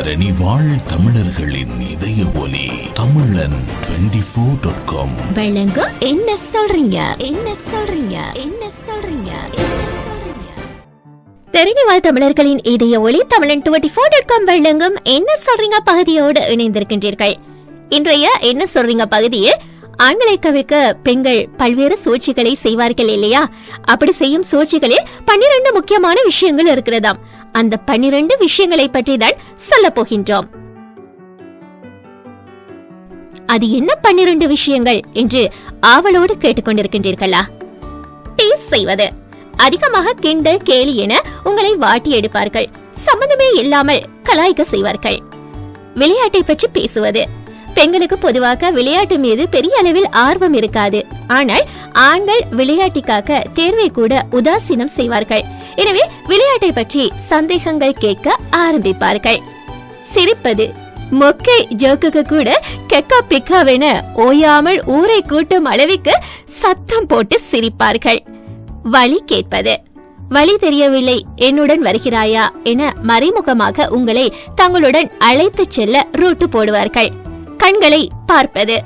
தரணி வாழ் தமிழர்களின் இதய ஒலி தமிழன் டுவெண்டி ஃபோர் டாட் காம் வழங்கும் என்ன சொல்றீங்க? என்ன சொல்றீங்க? என்ன சொல்றீங்க? என்ன சொல்றீங்க? தெரிணிவாழ் தமிழர்களின் இதய ஒளி தமிழன் டுவெண்ட்டி ஃபோர் டாட் காம் வழங்கும் என்ன சொல்றீங்க பகுதியோடு இணைந்திருக்கின்றீர்கள். இன்றைய என்ன சொல்றீங்க பகுதியில் ஆண்களை கவிழ்க்க பெண்கள் பல்வேறு சூழ்ச்சிகளை செய்வார்கள் இல்லையா? அப்படி செய்யும் சூழ்ச்சிகளில் பன்னிரண்டு முக்கியமான விஷயங்கள் இருக்கிறதாம். அந்த பன்னிரண்டு விஷயங்களை பற்றி தான் சொல்ல போகின்றோம். அது என்ன பன்னிரண்டு விஷயங்கள் என்று ஆவலோடு கேட்டுக்கொண்டிருக்கின்றீர்களா? டேஸ்ட் செய்வது. அதிகமாக கிண்டல் கேலி என உங்களை வாட்டி எடுப்பார்கள். சம்பந்தமே இல்லாமல் கலாய்க்க செய்வார்கள். விளையாட்டை பற்றி பேசுவது. பெண்களுக்கு பொதுவாக விளையாட்டு மீது பெரிய அளவில் ஆர்வம் இருக்காது. ஆனால் ஆண்கள் விளையாட்டுக்காக தேர்வை கூட உதாசீனம் செய்வார்கள். எனவே விளையாட்டை பற்றி சந்தேகங்கள் கேட்க ஆரம்பிப்பார்கள். சிரிப்பது மொக்கை ஜோக்குக்கு கூட கெக்கா பிக்காவென ஓயாமல் ஊரை கூட்டும் அளவுக்கு சத்தம் போட்டு சிரிப்பார்கள். வழி கேட்பது வழி தெரியவில்லை என்னுடன் வருகிறாயா? என மறைமுகமாக உங்களை தங்களுடன் அழைத்துச் செல்ல ரூட்டு போடுவார்கள். கண்களை பார்ப்பது.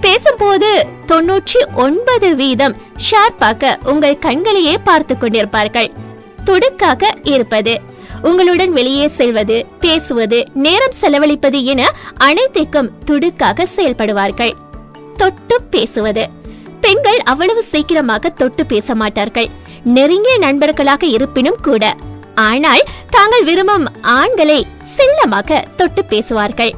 பேசும்போது தொன்னூற்றி ஒன்பது வீதம் ஷார்ப்பாக உங்கள் கண்களையே பார்த்து கொண்டிருப்பார்கள். துடுக்காக இருப்பது. உங்களுடன் வெளியே செல்வது பேசுவது நேரம் செலவழிப்பது என அனைத்திற்கும் துடுக்காக செயல்படுவார்கள். தொட்டு பேசுவது. பெண்கள் அவ்வளவு சீக்கிரமாக தொட்டு பேச மாட்டார்கள். நெருங்கிய நண்பர்களாக இருப்பினும் கூட. ஆனால் தாங்கள் விரும்பும் ஆண்களை செல்லமாக தொட்டு பேசுவார்கள்.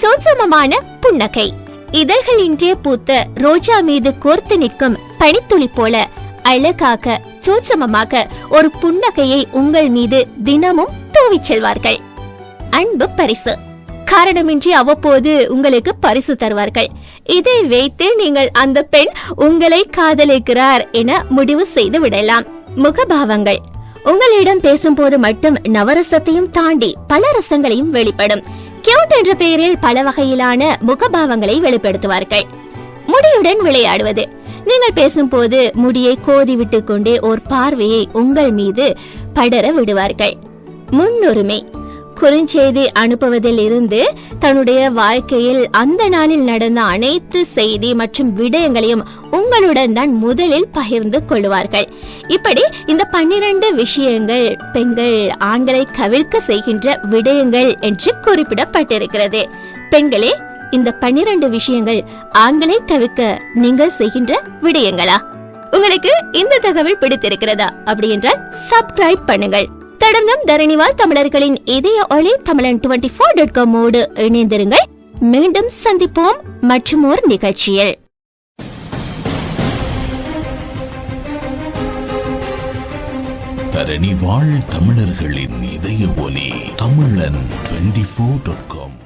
சூட்சமமான புன்னகை. இதழ்கள் இன்றே பூத்த ரோஜா மீது கோர்த்து நிற்கும் பனித்துளி போல அழகாக சூட்சமமாக ஒரு புன்னகையை உங்கள் மீது தினமும் தூவிச் செல்வார்கள். அன்பு பரிசு. காரணமின்றி அவ்வப்போது உங்களுக்கு பரிசு தருவார்கள். இதை வைத்து நீங்கள் அந்த பெண் உங்களை காதலிக்கிறார் என முடிவு செய்து விடலாம். முகபாவங்கள். உங்களிடம் பேசும்போது மட்டும் நவரசத்தையும் தாண்டி பல ரசங்களையும் வெளிப்படும். கியூட் என்ற பெயரில் பல வகையிலான முகபாவங்களை வெளிப்படுத்துவார்கள். முடியுடன் விளையாடுவது. நீங்கள் பேசும்போது முடியை கோதி விட்டுக் கொண்டே ஒரு பார்வையை உங்கள் மீது படர விடுவார்கள். முன்னுரிமை. குறுஞ்செய்தி அனுப்புவதில் இருந்து தன்னுடைய வாழ்க்கையில் அந்த நாளில் நடந்த அனைத்து செய்தி மற்றும் விடயங்களையும் உங்களுடன் தான் முதலில் பகிர்ந்து கொள்வார்கள். இப்படி இந்த பன்னிரண்டு விஷயங்கள் பெண்கள் ஆண்களை கவிழ்க்க செய்கின்ற விடயங்கள் என்று குறிப்பிடப்பட்டிருக்கிறது. பெண்களே இந்த பன்னிரண்டு விஷயங்கள் ஆண்களை கவிக்க நீங்கள் செய்கின்ற விடயங்களா? உங்களுக்கு இந்த தகவல் பிடித்திருக்கிறதா? அப்படி என்றால் சப்ஸ்கிரைப் பண்ணுங்கள். தொடர்ந்தும் தரணிவால் தமிழர்களின் இதய ஒளி தமிழன் டுவெண்டி ஃபோர் டாட் காமோடு இணைந்திருங்கள். மீண்டும் சந்திப்போம் மற்றும் ஒரு நிகழ்ச்சியில். தரணி வாழ் தமிழர்களின் இதய ஒலி தமிழன் டுவெண்டி ஃபோர் டாட் காம்